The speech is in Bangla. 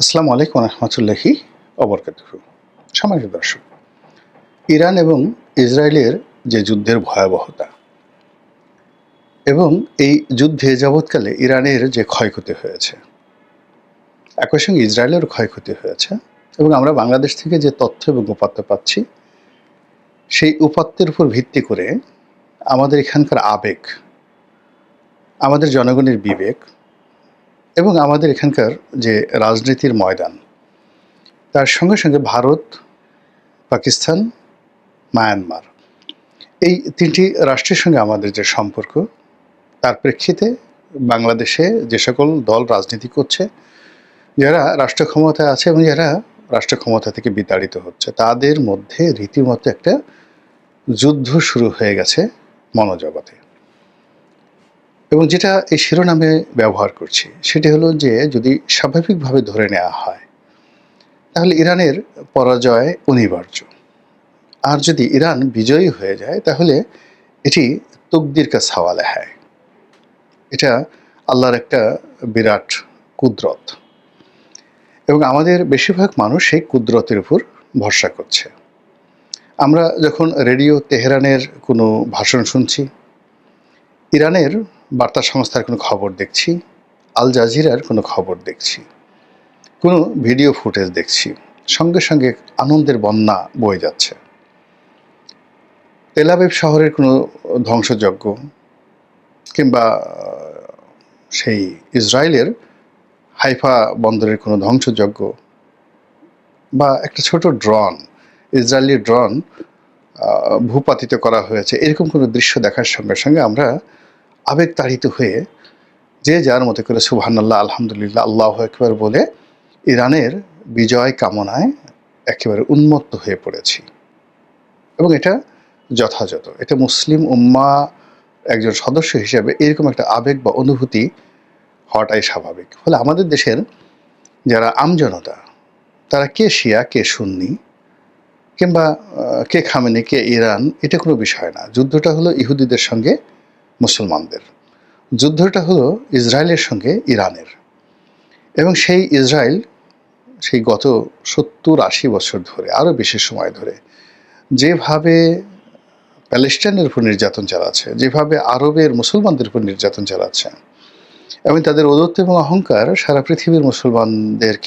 আসসালামু আলাইকুম রহমতুল্লাহি অবরকাত সম্মানিত দর্শক, ইরান এবং ইসরায়েলের যে যুদ্ধের ভয়াবহতা এবং এই যুদ্ধে যাবৎকালে ইরানের যে ক্ষয়ক্ষতি হয়েছে একই সঙ্গে ইসরায়েলের ক্ষয়ক্ষতি হয়েছে এবং আমরা বাংলাদেশ থেকে যে তথ্য এবং উপাত্ত পাচ্ছি, সেই উপাত্তের উপর ভিত্তি করে আমাদের এখানকার আবেগ, আমাদের জনগণের বিবেক এবং আমাদের এখানকার যে রাজনীতির ময়দান, তার সঙ্গে সঙ্গে ভারত, পাকিস্তান, মায়ানমার, এই তিনটি রাষ্ট্রের সঙ্গে আমাদের যে সম্পর্ক, তার প্রেক্ষিতে বাংলাদেশে যে সকল দল রাজনীতি করছে, যারা রাষ্ট্র ক্ষমতায় আছে এবং যারা রাষ্ট্র ক্ষমতা থেকে বিতাড়িত হচ্ছে, তাদের মধ্যে রীতিমতো একটা যুদ্ধ শুরু হয়ে গেছে মনোজগতে। এবং যেটা এই শিরোনামে ব্যবহার করছি, সেটি হলো যে যদি স্বাভাবিকভাবে ধরে নেওয়া হয়, তাহলে ইরানের পরাজয় অনিবার্য। আর যদি ইরান বিজয়ী হয়ে যায়, তাহলে এটি তকদির কা সওয়ালে হয়। এটা আল্লাহর একটা বিরাট কুদরত। এবং আমাদের বেশিরভাগ মানুষ সেই কুদরতের উপর ভরসা করছে। আমরা যখন রেডিও তেহরানের কোনো ভাষণ শুনছি, ইরানের বার্তা সংস্থার কোনো খবর দেখছি, আল জাজিরার কোনো খবর দেখছি, কোনো ভিডিও ফুটেজ দেখছি, সঙ্গে সঙ্গে আনন্দের বন্যা বয়ে যাচ্ছে। তেলাবেব শহরের কোনো ধ্বংসযজ্ঞ কিংবা, সেই ইসরায়েলের হাইফা বন্দরের কোনো ধ্বংসযজ্ঞ বা একটা ছোট ড্রন, ইসরায়েলি ড্রন ভূপাতিত করা হয়েছে, এরকম কোনো দৃশ্য দেখার সঙ্গে সঙ্গে আমরা আবেগ তাড়িত হয়ে যে যার মতো করে সুবহানাল্লাহ, আলহামদুলিল্লাহ, আল্লাহ একবার বলে ইরানের বিজয় কামনায় একেবারে উন্মত্ত হয়ে পড়েছি। এবং এটা যথাযথ। এটা মুসলিম উম্মা একজন সদস্য হিসেবে এরকম একটা আবেগ বা অনুভূতি হওয়াটাই স্বাভাবিক। ফলে আমাদের দেশের যারা আমজনতা, তারা কে শিয়া, কে সুন্নি, কিংবা কে খামেনি, কে ইরান, এটা কোনো বিষয় না। যুদ্ধটা হলো ইহুদিদের সঙ্গে মুসলমানদের। যুদ্ধটা হলো ইসরায়েলের সঙ্গে ইরানের। এবং সেই ইসরায়েল, সেই গত সত্তর আশি বছর ধরে, আরও বেশি সময় ধরে, যেভাবে প্যালেস্টাইনের উপর নির্যাতন চালাচ্ছে, যেভাবে আরবের মুসলমানদের উপর নির্যাতন চালাচ্ছে, এবং তাদের অদত্ত এবং অহংকার সারা পৃথিবীর মুসলমানদের